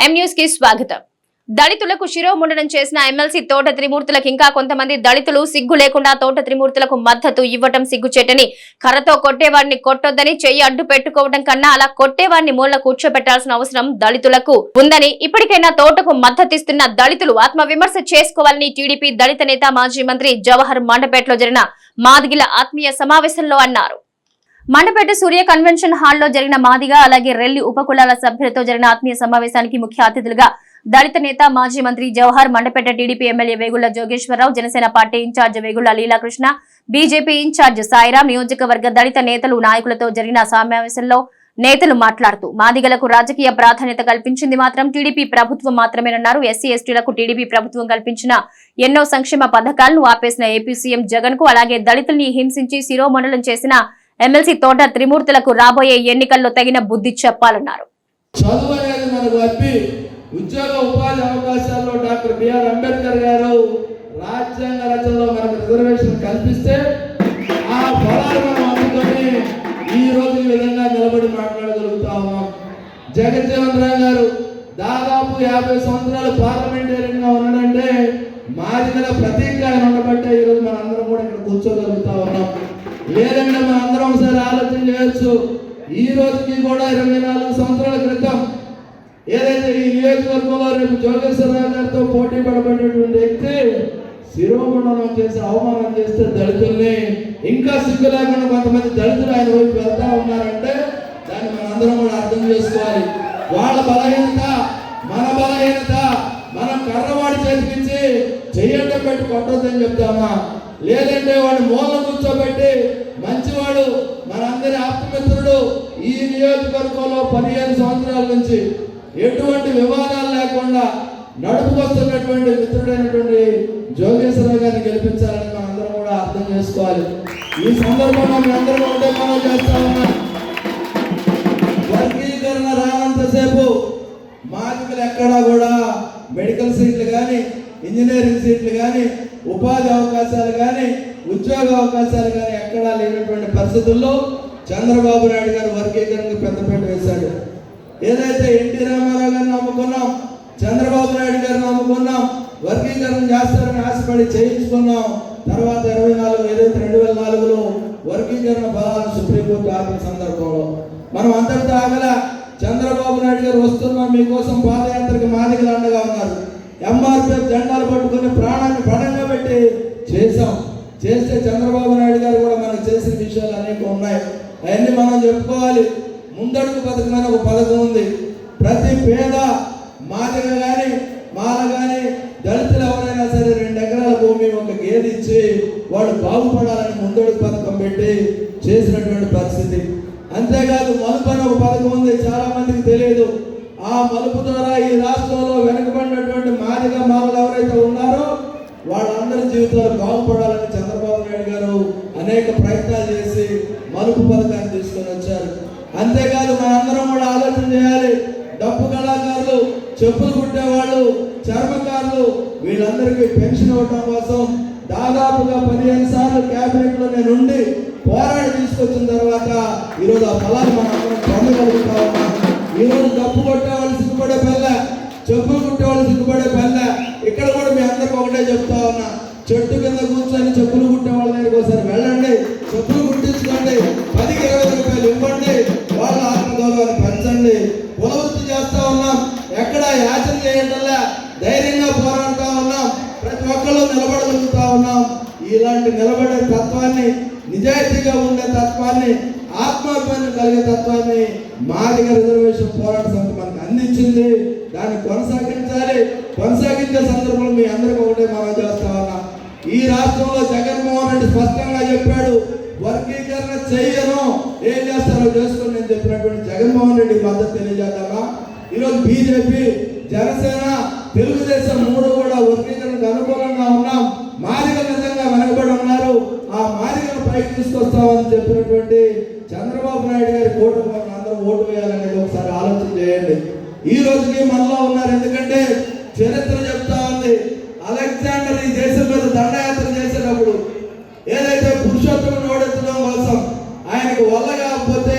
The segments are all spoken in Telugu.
కి స్వాగతం. దళితులకు శిరోముండనం చేసిన ఎమ్మెల్సీ తోట త్రిమూర్తులకు ఇంకా కొంతమంది దళితులు సిగ్గు లేకుండా తోట త్రిమూర్తులకు మద్దతు ఇవ్వటం సిగ్గుచేటని కర్రతో కొట్టేవాడిని కొట్టొద్దని చెయ్యి అడ్డు పెట్టుకోవడం కన్నా అలా కొట్టేవాడిని మూల కూర్చోబెట్టాల్సిన అవసరం దళితులకు ఉందని ఇప్పటికైనా తోటకు మద్దతిస్తున్న దళితులు ఆత్మవిమర్శ చేసుకోవాలని టీడీపీ దళిత నేత మాజీ మంత్రి జవహర్ మండపేటలో జరిగిన మాదిగిల ఆత్మీయ సమావేశంలో అన్నారు. మండపేట సూర్య కన్వెన్షన్ హాల్లో జరిగిన మాదిగా అలాగే రెల్లి ఉపకులాల సభ్యులతో జరిగిన ఆత్మీయ సమావేశానికి ముఖ్య అతిథులుగా దళిత నేత మాజీ మంత్రి Jawahar Mandapeta TDP MLA Vegulla Jogeswararao Janasena party in charge Vegulla Leelakrishna BJP in charge Sairam నియోజకవర్గ దళిత నేతలు నాయకులతో జరిగిన సమావేశంలో నేతలు మాట్లాడుతూ మాదిగలకు రాజకీయ ప్రాధాన్యత కల్పించింది మాత్రం టీడీపీ ప్రభుత్వం మాత్రమేనన్నారు. ఎస్సీ ఎస్టీలకు టీడీపీ ప్రభుత్వం కల్పించిన ఎన్నో సంక్షేమ పథకాలను ఆపేసిన ఏపీ సీఎం జగన్కు అలాగే దళితుల్ని హింసించి శిరోమండలం చేసిన ఎమ్మెల్సీ తోట త్రిమూర్తులకు రాబోయే ఎన్నికల్లో తగిన బుద్ధి చెప్పాలన్నారు. ఉద్యోగ ఉపాధి అవకాశాల్లో డాక్టర్ బిఆర్ అంబేద్కర్ గారు రాజ్యాంగ రచనలో మనకు రిజర్వేషన్ కల్పిస్తే ఆ ఫలాలు మనం అందుకొని ఈ రోజు ఈ విధంగా నిలబడి మాట్లాడగలుగుతా ఉన్నాం. జగజ్జీవన్ రావు గారు దాదాపు యాభై సంవత్సరాలు పార్లమెంటేరియన్గా ఉన్నాడంటే మాదిగల ప్రతీక ఉండబట్టే ఈరోజు మనందరం కూడా ఇక్కడ కూర్చోగలుగుతా ఉన్నాం. లేదంటే మన అందరం ఒకసారి ఆలోచన చేయొచ్చు. ఈ రోజుకి కూడా ఇరవై నాలుగు సంవత్సరాల క్రితం ఏదైతే ఈ నియోజకవర్గంలో రేపు జోగేశ్వరరావు గారితో పోటీ పడబడినటువంటి వ్యక్తి శిరోమండలం చేసి అవమానం చేస్తే దళితుల్ని ఇంకా సిగ్గు లేకుండా కొంతమంది దళితులు ఆయన వైపు వెళ్తా ఉన్నారంటే దాన్ని మనం అందరం కూడా అర్థం చేసుకోవాలి. వాళ్ళ బలహీనత మన బలహీనత మనం కర్రవాడి చేతికించి చెయ్యటం పెట్టి కొట్టొద్దని చెప్తామా లేదంటే వాడిని మూల కూర్చోబెట్టి ఉన్నాడు మనందరి ఆత్మమిత్రుడు ఈ నియోజకవర్గంలో పదిహేను సంవత్సరాల నుంచి ఎటువంటి వివాదాలు లేకుండా నడుపుకొస్తున్నటువంటి మిత్రుడైనటువంటి జోగేశ్వరరావు గారిని గెలిపించాలని మనం అందరం కూడా అర్థం చేసుకోవాలి. ఈ సందర్భంలో మీ అందరం ఒకటే మనం చేస్తా ఉన్నాం. వర్గీకరణ రానంతసేపు మాదికలు ఎక్కడా కూడా మెడికల్ సీట్లు కానీ ఇంజనీరింగ్ సీట్లు కానీ ఉపాధి అవకాశాలు కానీ ఉద్యోగ అవకాశాలు కానీ ఎక్కడా లేనటువంటి పరిస్థితుల్లో చంద్రబాబు నాయుడు గారు వర్గీకరణకు పెద్దపేట వేశాడు. ఏదైతే ఎన్టీ రామారావు గారిని నమ్ముకున్నాం చంద్రబాబు నాయుడు గారిని నమ్ముకున్నాం వర్గీకరణ చేస్తారని ఆశపడి చేయించుకున్నాం తర్వాత ఇరవై నాలుగు ఏదైతే రెండు వేల నాలుగులో వర్గీకరణ బలాలను సుప్రీంకోర్టు ఆపిన సందర్భంలో. మనం అందరితో ఆగల చంద్రబాబు నాయుడు గారు వస్తున్నాం మీకోసం పాదయాత్రకు మాదిగలు అండగా ఉన్నారు. ఎంఆర్పిఎఫ్ జెండాలు పట్టుకుని ప్రాణాన్ని పడంగా పెట్టి చేశాం. చేస్తే చంద్రబాబు నాయుడు గారు కూడా మనకు చేసిన విషయాలు అనేక ఉన్నాయి. అవన్నీ మనం చెప్పుకోవాలి. ముందడుగు పథకం అని ఒక పథకం ఉంది. ప్రతి పేద మాదిగ కానీ మాల కానీ దళితులు ఎవరైనా సరే రెండు ఎకరాల భూమి ఒక గేదె ఇచ్చి వాడు బాగుపడాలని ముందడుగు పథకం పెట్టి చేసినటువంటి పరిస్థితి. అంతేకాదు మలుపు అని ఒక పథకం ఉంది. చాలా మందికి తెలియదు. ఆ మలుపు ద్వారా ఈ రాష్ట్రంలో వెనుకబడినటువంటి మాదిగ మామలు ఎవరైతే ఉన్నారో వాళ్ళందరి జీవితాలు బాగుపడాలని అనేక ప్రయత్నాలు చేసి మలుపు పథకాన్ని తీసుకొని వచ్చారు. అంతేకాదు మన అందరం కూడా ఆలోచన చేయాలి. డప్పు కళాకారులు చెప్పులు కుట్టేవాళ్ళు చర్మకారులు వీళ్ళందరికీ పెన్షన్ ఇవ్వడం కోసం దాదాపుగా పదిహేను సార్లు క్యాబినెట్లో నేను ఉండి పోరాడి తీసుకొచ్చిన తర్వాత ఈరోజు ఆ ఫలాలు మనం పొందగలుగుతా ఉన్నాం. ఈరోజు డప్పు కొట్టేవాళ్ళు సిగ్గుపడే పల్లె చెప్పులు కుట్టేవాళ్ళు సిగ్గుపడే పల్లె ఇక్కడ కూడా మీ అందరికి ఒకటే చెప్తా ఉన్నా. చెట్టు కింద కూర్చొని చెప్పులు కుట్టే వాళ్ళ దగ్గరికి ఒకసారి వెళ్ళండి. చెప్పులు కుట్టించుకోండి. పదికి ఇరవై రూపాయలు ఇవ్వండి. వాళ్ళ ఆత్మగౌరవాన్ని పెంచండి. పునవృత్తి చేస్తా ఉన్నాం. ఎక్కడ యాచన చేయటంలా ధైర్యంగా పోరాడుతా ఉన్నాం. ప్రతి ఒక్కళ్ళు నిలబడగలుగుతా ఉన్నాం. ఇలాంటి నిలబడే తత్వాన్ని నిజాయితీగా ఉండే తత్వాన్ని ఆత్మాభిమానం కలిగే తత్వాన్ని మాదిగ రిజర్వేషన్ పోరాట సంస్థ మనకు అందించింది. దాన్ని కొనసాగించాలి. కొనసాగించే సందర్భంలో మీ అందరికీ ఒకటే మనం చేస్తా ఉన్నాం. ఈ రాష్ట్రంలో జగన్మోహన్ రెడ్డి స్పష్టంగా చెప్పాడు వర్గీకరణ చెయ్యను ఏం చేస్తారో చేసుకుని నేను చెప్పినటువంటి జగన్మోహన్ రెడ్డి మద్దతు తెలియజేద్దామా? ఈరోజు బీజేపీ జనసేన తెలుగుదేశం మూడు కూడా వర్గీకరణకు అనుకూలంగా ఉన్నాం. మాదిగ నిజంగా వెనకబడి ఉన్నారు. ఆ మాదిగను పైకి తీసుకొస్తామని చెప్పినటువంటి చంద్రబాబు నాయుడు గారి కూటమి అందరూ ఓటు వేయాలనేది ఒకసారి ఆలోచన చేయండి. ఈ రోజుకి మనలో ఉన్నారు. ఎందుకంటే చరిత్ర చెప్తా ఉంది. అలెగ్జాండర్ ఈ దేశం ఆయనకు వల్ల కాకపోతే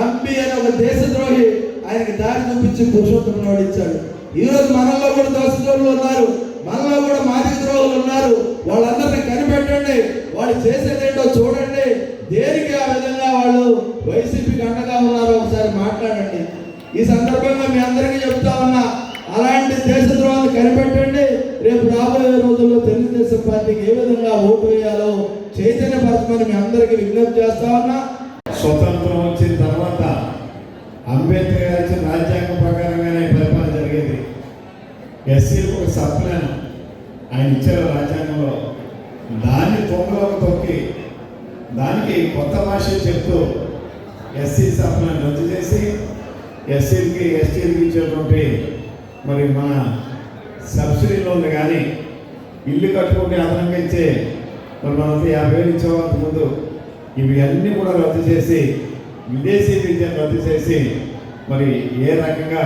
అంబి అనే ఒక దేశద్రోహి ఆయనకి దారి చూపించి పురుషోత్తముని ఓడించాడు ఈరోజు రోజు మనలో కూడా దోషద్రోహులు ఉన్నారు. మనలో కూడా మాదిక ద్రోహులు ఉన్నారు. వాళ్ళందరినీ కనిపెట్టండి. వాళ్ళు చేసేదేంటో చూడండి. దేనికి ఆ విధంగా వాళ్ళు వైసీపీకి అండగా ఉన్నారో ఒకసారి మాట్లాడండి. ఈ సందర్భంగా మీ అందరికీ చెప్తా ఉన్నా అలాంటి దేశద్రోహాలు కనిపెట్టండి. రేపు రాబోయే రోజుల్లో తెలుగుదేశం పార్టీకి ఏ విధంగా ఓటు వేయాలో చైతన్యపరచమని మీ అందరికీ విజ్ఞప్తి చేస్తా ఉన్నా. స్వతంత్రం వచ్చిన తర్వాత అంబేద్కర్ గారు ఇచ్చిన రాజ్యాంగం ప్రకారంగానే పరిపాలన జరిగేది. ఎస్సీలకు ఒక సప్లాన్ ఆయన ఇచ్చారు రాజ్యాంగంలో. దాన్ని తొంగలోకి తొక్కి దానికి కొత్త భాష చెప్తూ ఎస్సీ సప్లాన్ రద్దు చేసి ఎస్సీలకి ఎస్టీలకి ఇచ్చేటువంటి మరి మన సబ్సిడీ లోన్లు కానీ ఇల్లు కట్టుకుంటే అదనంగా ఇచ్చే మరి మనకి యాభై వేలు ఇచ్చేవాళ్ళ ముందు ఇవి అన్నీ కూడా రద్దు చేసి విదేశీ విద్యను రద్దు చేసి మరి ఏ రకంగా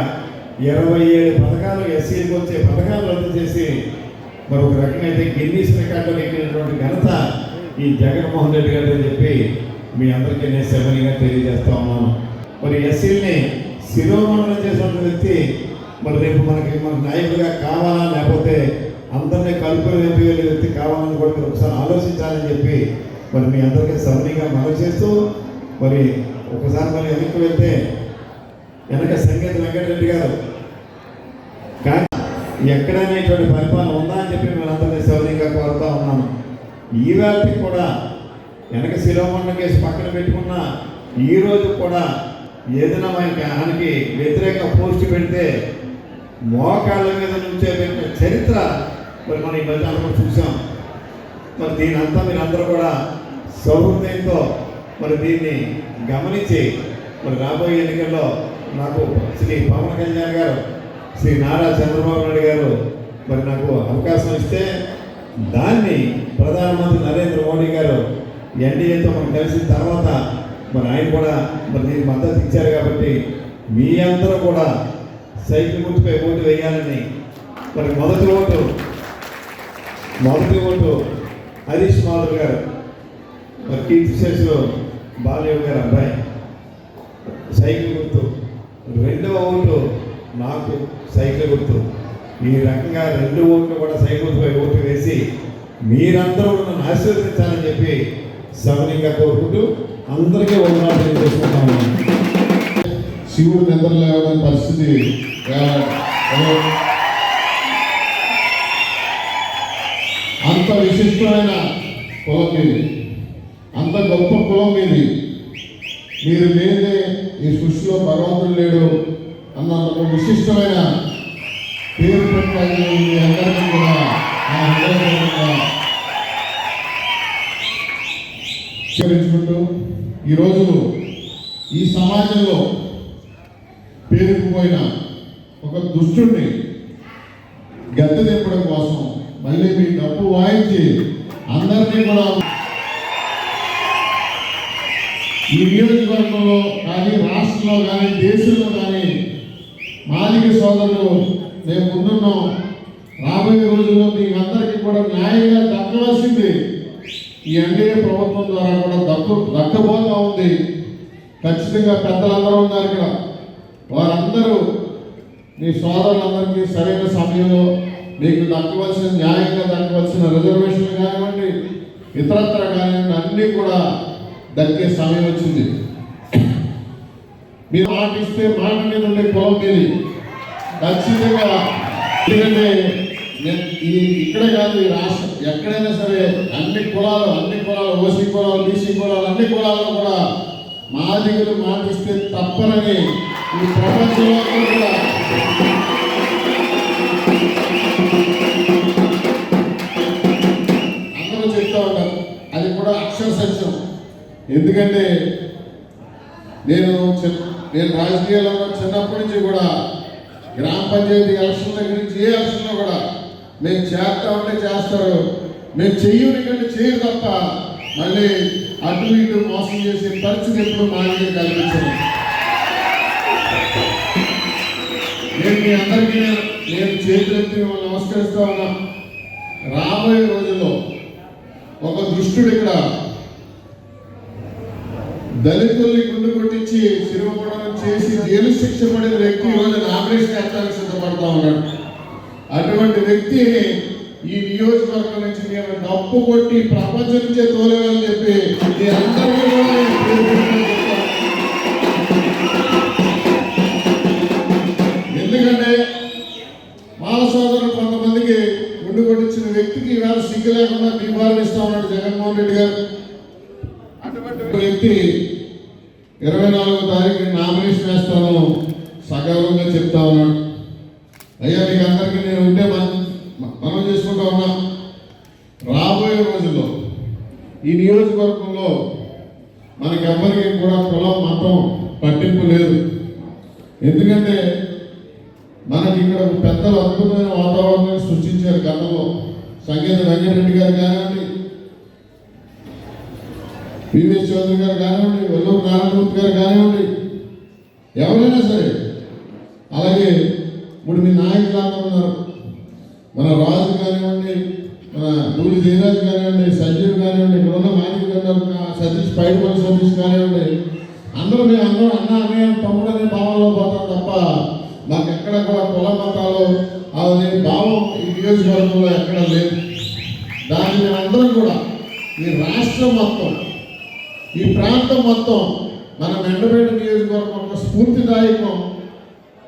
ఇరవై ఏడు పథకాలు ఎస్సీలకు వచ్చే పథకాలు రద్దు చేసి మరి ఒక రకంగా అయితే గిన్నీస్ రికార్డులో ఎక్కినటువంటి ఘనత ఈ జగన్మోహన్ రెడ్డి గారు చెప్పి మీ అందరికీ నేను సెవెన్గా తెలియజేస్తా ఉన్నాను. మరి ఎస్సీల్ని శిరోమణనం చేసినటువంటి వ్యక్తి మరి రేపు మనకి మన నాయకుడిగా కావాలా లేకపోతే అందరినీ కలుపుకొని వెళ్ళే వ్యక్తి కావాలని కూడా మీరు ఒకసారి ఆలోచించాలని చెప్పి మరి మీ అందరికీ సవనీగా మనవి చేస్తూ మరి ఒకసారి మరి వెనక్కి వెళ్తే వెనక సంగీత వెంకటరెడ్డి గారు. కానీ ఎక్కడైనా ఇటువంటి పరిపాలన ఉందా అని చెప్పి మేము అందరినీ సౌర్యంగా కోరుతా ఉన్నాము ఈ వేళకి కూడా వెనక శిరోమండం కేసు పక్కన పెట్టుకున్న ఈ రోజు కూడా ఏదైనా మనకి ఆయనకి వ్యతిరేక పోస్ట్ పెడితే మోకాళ్ళ మీద నుంచే పెట్టిన చరిత్ర మరి మనం ఈ మధ్య అందరం చూసాం. మరి దీని అంతా మీరు అందరూ కూడా సౌహృదయంతో మరి దీన్ని గమనించి మరి రాబోయే ఎన్నికల్లో నాకు శ్రీ పవన్ కళ్యాణ్ గారు శ్రీ నారా చంద్రబాబు నాయుడు గారు మరి నాకు అవకాశం ఇస్తే దాన్ని ప్రధానమంత్రి నరేంద్ర మోడీ గారు ఎన్డీఏతో మనం కలిసిన తర్వాత మరి ఆయన కూడా మరి దీనికి మద్దతు ఇచ్చారు కాబట్టి మీ అందరూ కూడా సైకిల్ గుర్తుపై ఓటు వేయాలని మరి మొదటి ఓటు మొదటి ఓటు హరీష్ మాధవ్ గారు మరి కీర్తి బాలయ్య గారు అబ్బాయి సైకిల్ గుర్తు. రెండవ ఓట్లు నాకు సైకిల్ గుర్తు. ఈ రకంగా రెండు ఓట్లు కూడా సైకిల్ గుర్తుపై ఓటు వేసి మీరందరూ నన్ను ఆశీర్వదించాలని చెప్పి సవనీయంగా కోరుకుంటూ అందరికీ వందనాలు తెలియజేసుకుంటాను. శివుడు నిద్ర లేవడం పరిస్థితి అంత విశిష్టమైన కులం అంత గొప్ప కులం మీది మీరు లేదే ఈ సృష్టిలో భగవంతుడు లేడు అన్నంత విశిష్టమైన పేరు పెట్టాలి మీ అందరికీ కూడా హృదయపూర్వకంగా స్వీకరించుకుంటూ ఈరోజు ఈ సమాజంలో పేరుకుపోయిన ఒక దుష్టుణ్ణి గద్దె దింపడం కోసం మళ్ళీ మీ డప్పు వాయించి అందరినీ కూడా ఈ నియోజకవర్గంలో కానీ రాష్ట్రంలో కానీ దేశంలో కానీ మాలిక సోదరులు మేము ముందున్నాం. రాబోయే రోజుల్లో మీకు అందరికీ కూడా న్యాయంగా దక్కవలసింది. ఈ ఎన్డీఏ ప్రభుత్వం ద్వారా కూడా దక్కు దక్కబోతా ఉంది. ఖచ్చితంగా పెద్దలందరూ ఉన్నారు ఇక్కడ. వారందరూ మీ సోదరులందరికీ సరైన సమయంలో మీకు దక్కవలసిన న్యాయంగా దక్కవలసిన రిజర్వేషన్లు కానివ్వండి ఇతరత్ర కానివ్వండి అన్నీ కూడా దక్కే సమయం వచ్చింది. మీరు మాటిస్తే మాట మీద ఉండే పొలం మీది. ఖచ్చితంగా. ఎందుకంటే నేను ఈ ఇక్కడే కాదు ఈ రాష్ట్రం ఎక్కడైనా సరే అన్ని కులాలు అన్ని కులాలు ఓసీ కులాలు బీసీ కులాలు అన్ని కులాల్లో కూడా మాదిగలు మాటిస్తే తప్పనని ఈ ప్రపంచంలో కూడా ఎందుకంటే నేను నేను రాజకీయాల్లో ఉన్న చిన్నప్పటి నుంచి కూడా గ్రామ పంచాయతీ ఎలక్షన్ దగ్గర నుంచి ఏ ఎలక్షన్లో కూడా మేము చేస్తా ఉంటే చేస్తారు మేము చెయ్యని కంటే చేయరు తప్ప మళ్ళీ అటు ఇటు మోసం చేసే పరిస్థితి ఎప్పుడు మాకే కల్పించాను నేను మీ అందరికీ నేను- నేను చేతులెత్తి మిమ్మల్ని నమస్కరిస్తా ఉన్నా రాబోయే రోజుల్లో ఒక దుష్టుడు ఇక్కడ దళితుల్ని గుండు కొట్టించి శిరోపణం చేసి జైలు శిక్ష పడిన వ్యక్తి ఈరోజు నామినేషన్ వేస్తానికి సిద్ధపడతా ఉన్నాడు. అటువంటి వ్యక్తిని ఈ నియోజకవర్గం నుంచి నేను డప్పు కొట్టి ప్రపంచం నుంచే తోలేదని చెప్పి కూడా ఎందుకంటే మాల సోదరులు కొంతమందికి గుండు కొట్టించిన వ్యక్తికి ఈవేళ సిగ్గు లేకుండా నివారణిస్తా ఉన్నాడు జగన్మోహన్ రెడ్డి గారు. అటువంటి వ్యక్తి ఇరవై నాలుగో తారీఖు నామినేషన్ వేస్తాను. సగర్వంగా చెప్తా ఉన్నాడు. అయ్యా మీకు అందరికీ నేను ఉంటే మనం మనం చేసుకుంటా ఉన్నా. రాబోయే రోజుల్లో ఈ నియోజకవర్గంలో మనకి కూడా కులం మతం పట్టింపు లేదు. ఎందుకంటే మనకి ఇక్కడ పెద్దలు అద్భుతమైన వాతావరణాన్ని సృష్టించారు గతంలో. సంగీత వెంకటరెడ్డి గారు కానివ్వండి పివిఎస్ చౌదరి గారు కానివ్వండి వెల్లూరు నారాయణమూర్తి గారు కానివ్వండి ఎవరైనా సరే. అలాగే ఇప్పుడు మీ నాయకులు అందరూ ఉన్నారు. మన రాజు కానివ్వండి మన దూరి జయరాజ్ కానివ్వండి సంజీవ్ కానివ్వండి ఇక్కడ ఉన్న మాజీ గారు సతీష్ పైడిపల్లి సతీష్ కానివ్వండి అందరూ మేము అందరూ అన్న అన్నయ్య తమ్ముడు అనే భావంలో పోతాం తప్ప మాకు ఎక్కడ కూడా కుల మతాలు అనే భావం ఈ నియోజకవర్గంలో ఎక్కడ లేదు. దాన్ని అందరం కూడా ఈ రాష్ట్రం మొత్తం ఈ ప్రాంతం మొత్తం మన మెండపేట నియోజకవర్గం ఒక స్ఫూర్తిదాయకం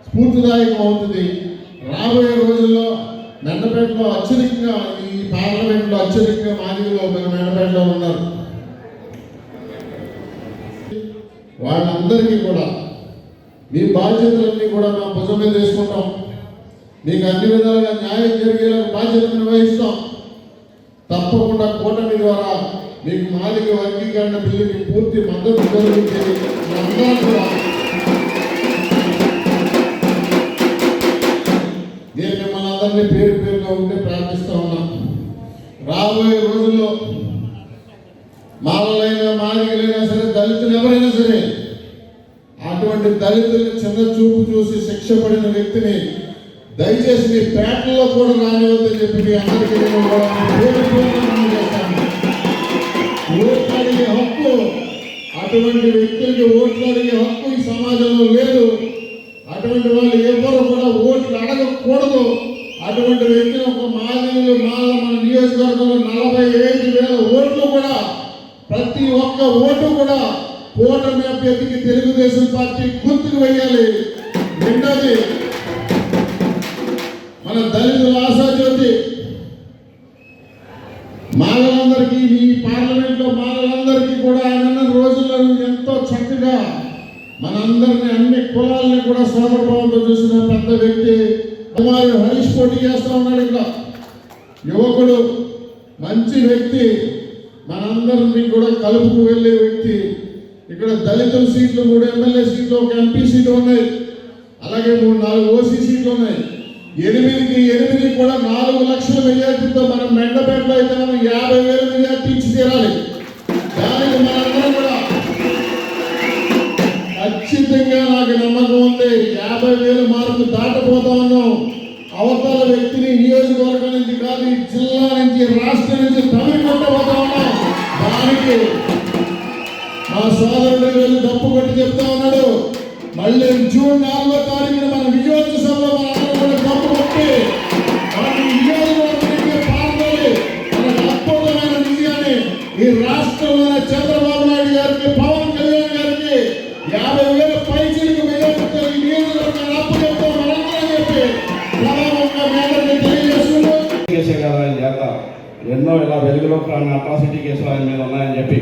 స్ఫూర్తిదాయకం అవుతుంది రాబోయే రోజుల్లో మెండపేటలో అత్యధికంగా ఈ పార్లమెంట్లో అత్యధికంగా మాదిరిలో మన మెండపేటలో ఉన్నారు. వాళ్ళందరికీ కూడా మీ బాధ్యతలన్నీ కూడా మా భుజం మీద వేసుకుంటాం. మీకు అన్ని విధాలుగా న్యాయం జరిగేలా బాధ్యతను నిర్వహిస్తాం. తప్పకుండా కూటమి ద్వారా మీకు మాలిక వర్గీకరణ బిల్లుకి పూర్తి మద్దతు కలిగించేది నేను మిమ్మల్ని అందరినీ పేరు పేరుగా ఉంటే ప్రార్థిస్తా ఉన్నా. రాబోయే రోజుల్లో మాలలైనా మాలికలైనా సరే దళితులు ఎవరైనా సరే అటువంటి దళితుల్ని చిన్న చూపు చూసి శిక్ష పడిన వ్యక్తిని దయచేసి మీ పేటల్లో కూడా రానివద్దని చెప్పి మీ అందరికీ ఓట్లు అడిగే హక్కు. అటువంటి వ్యక్తులకి ఓట్లు అడిగే హక్కు ఈ సమాజంలో లేదు. అటువంటి వాళ్ళు ఎవరు కూడా ఓట్లు అడగకూడదు. అటువంటి వ్యక్తులు ఒక మాదిరిలో మాల మన నియోజకవర్గంలో నలభై ఐదు వేల ఓట్లు కూడా ప్రతి ఒక్క ఓటు కూడా కూటమి అభ్యర్థికి తెలుగుదేశం పార్టీ గుర్తుకు వేయాలి రెండోది మన దళితుల ఆశాజ్యోతి మాలలందరికీ మీ పార్లమెంట్లో మాలలందరికీ కూడా ఆయన రోజులను రోజుల్లో ఎంతో చక్కగా మనందరిని అన్ని కులాలని కూడా సోదరభావంతో చూసిన పెద్ద వ్యక్తి కుమారుడు హరీష్ పోటీ చేస్తూ ఉన్నాడు ఇక్కడ యువకుడు మంచి వ్యక్తి మనందరినీ కూడా కలుపుకు వెళ్ళే వ్యక్తి. ఇక్కడ దళితుల సీట్లు మూడు ఎమ్మెల్యే సీట్లు ఒక ఎంపీ సీటు ఉన్నాయి. అలాగే మూడు నాలుగు ఓసీ సీట్లు ఉన్నాయి. ఎనిమిదికి ఎనిమిది కూడా నాలుగు లక్షల మెజార్టీతో మనం మెండపేటలో అయితే మనం యాభై వేల మెజార్టీ ఇచ్చి తీరాలి. దానికి మనందరం కూడా ఖచ్చితంగా నాకు నమ్మకం ఉంది. యాభై వేలు మార్కు దాటపోతా ఉన్నాం. అవతల వ్యక్తిని నియోజకవర్గం నుంచి కాదు జిల్లా నుంచి రాష్ట్రం నుంచి తమిళ కొట్టబోతా ఉన్నాం. దానికి మా సోదరుడు వెళ్ళి డప్పు కొట్టి చెప్తా ఉన్నాడు. మళ్ళీ జూన్ నాలుగో తారీఖున మన విజయోత్సవ సభలో మన ఇలా అట్రాసిటీ కేసులు ఆయన మీద ఉన్నాయని చెప్పి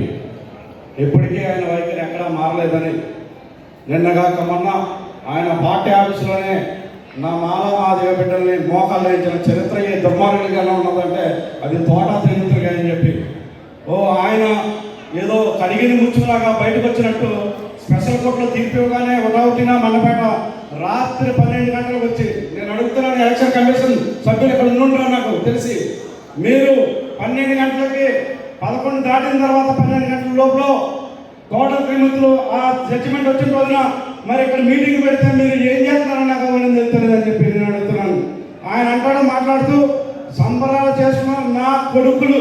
ఇప్పటికీ ఆయన వైఖరి ఎక్కడా మారలేదని నిన్నగాక మొన్న ఆయన పార్టీ ఆఫీసులోనే నా మాల మాదిగ బిడ్డల్ని మోకాలు చరిత్ర ఏ దుర్మార్గులుగానే ఉన్నదంటే అది తోట చరిత్రగా అని చెప్పి. ఓ ఆయన ఏదో కడిగిన ముచ్చులాగా బయటకు వచ్చినట్టు స్పెషల్ కోర్టులో తీర్పు ఇవ్వగానే ఒకటిన మండపేట రాత్రి పన్నెండు గంటలకు వచ్చి నేను అడుగుతున్నాను ఎలక్షన్ కమిషన్ సభ్యులు ఇక్కడ ఉండుంటారు నాకు తెలిసి మీరు పన్నెండు గంటలకి పదకొండు దాటిన తర్వాత పన్నెండు గంటల లోపల టోటల్ శ్రీమంతులు ఆ జడ్జిమెంట్ వచ్చిన రోజున మరి ఇక్కడ మీటింగ్ పెడితే మీరు ఏం చేస్తారని నాకు అవన్నీ తెలుస్తుంది అని చెప్పి నేను అడుగుతున్నాను. ఆయన అంటాడు మాట్లాడుతూ సంబరాలు చేసుకున్న నా కొడుకులు.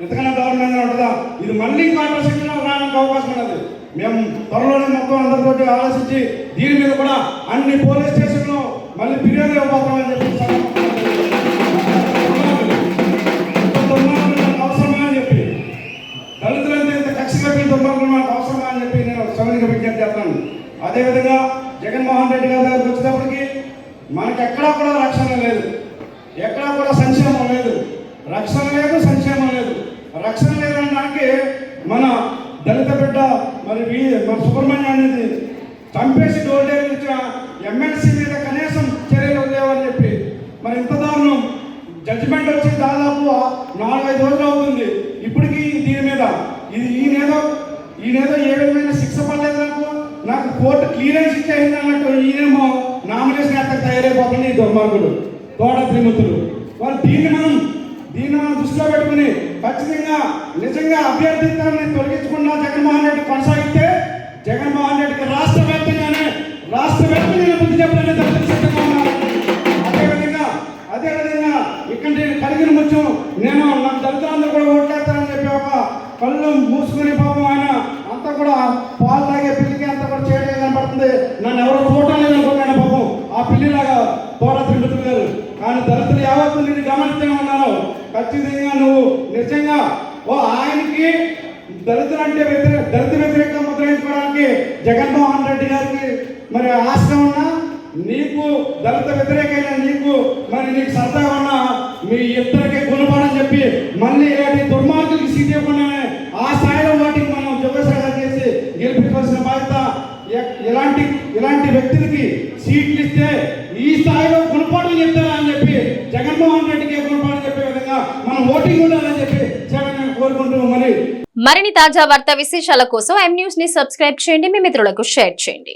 ఎంతకన్నా దారుణంగా ఉంటుందా? ఇది మళ్ళీ కాంట్రసెప్షన్ రావడానికి అవకాశం ఉండదు మేము త్వరలోనే మొత్తం అందరితో ఆలోచించి దీని మీద కూడా అన్ని పోలీస్ స్టేషన్లో మళ్ళీ ఫిర్యాదు ఇవ్వబోతామని చెప్పి కట్టిన దుర్మార్గులు అవసరమా అని చెప్పి నేను సౌనిక విజ్ఞప్తి చేస్తాను. అదేవిధంగా జగన్మోహన్ రెడ్డి గారి దగ్గరకు వచ్చేటప్పటికి మనకి ఎక్కడా కూడా రక్షణ లేదు. ఎక్కడా కూడా సంక్షేమం లేదు. రక్షణ లేదు సంక్షేమం లేదు. రక్షణ లేదనడానికి మన దళిత బిడ్డ మరి వీ మన సుబ్రహ్మణ్యాన్ని చంపేసి డోర్ ఇచ్చిన ఎమ్మెల్సీ మీద కనీసం చర్యలు లేవని చెప్పి మరి ఇంత దారుణం. జడ్జిమెంట్ వచ్చి దాదాపు నాలుగైదు రోజులు అవుతుంది. ఇప్పటికీ దీని మీద ఇది ఈయనేదో ఈయనేదో ఏ విధమైన శిక్ష పడలేదు నాకు. నాకు కోర్టు క్లియరెన్స్ ఇచ్చేసింది అన్నట్టు ఈయనేమో నామినేషన్ ఎక్కడ తయారైపోతుంది ఈ దుర్మార్గుడు తోడ త్రిమూర్తులు వాళ్ళు దీన్ని మనం దీన్ని మనం దృష్టిలో పెట్టుకుని ఖచ్చితంగా నిజంగా అభ్యర్థిత్వాన్ని తొలగించకుండా జగన్మోహన్ రెడ్డి కొనసాగితే జగన్మోహన్ రెడ్డికి రాష్ట్ర వ్యాప్తంగానే రాష్ట్ర వ్యాప్తంగా బుద్ధి చెప్పడానికి అదేవిధంగా అదేవిధంగా ఇక్కడ నేను కలిగిన ముత్యం నేను నా దళితులందరూ కూడా ఓట్లేస్తానని చెప్పి ఒక కళ్ళు మూసుకుని పాపం ఆయన కూడా పాలు తాగే పిల్లికి అంతా కూడా చేయడం కనపడుతుంది. నన్ను ఎవరో చూడటం లేదనుకున్నాను పాపం ఆ పిల్లిలాగా తోట తిరుగుతుంది గారు. కానీ దళితులు యావత్తు నేను గమనిస్తూనే ఉన్నాను ఖచ్చితంగా నువ్వు నిజంగా ఓ ఆయనకి దళితులు అంటే వ్యతిరేక దళిత వ్యతిరేక ముద్రించుకోవడానికి జగన్మోహన్ రెడ్డి గారికి మరి ఆశ ఉన్నా నీకు దళిత వ్యతిరేకమైన నీకు మరి నీకు సరదా ఉన్నా మీ ఇద్దరికి గుణపాఠం చెప్పి మళ్ళీ ఇలాంటి దుర్మార్గులకి సీట్ ఇవ్వకుండానే ఆ స్థాయిలో వాటికి మనం జగేశ్వర చేసి గెలిపించవలసిన బాధ్యత ఎ- ఇలాంటి ఇలాంటి వ్యక్తులకి సీట్లు ఇస్తే ఈ స్థాయిలో గుణపాఠం చెప్తారా అని చెప్పి జగన్మోహన్ రెడ్డికి గుణపాఠం చెప్పే విధంగా మనం ఓటింగ్ ఉండాలని చెప్పి జగన్ కోరుకుంటూ మరి మరిన్ని తాజా వార్తా విశేషాల కోసం ఎం న్యూస్ని సబ్స్క్రైబ్ చేయండి. మీ మిత్రులకు షేర్ చేయండి.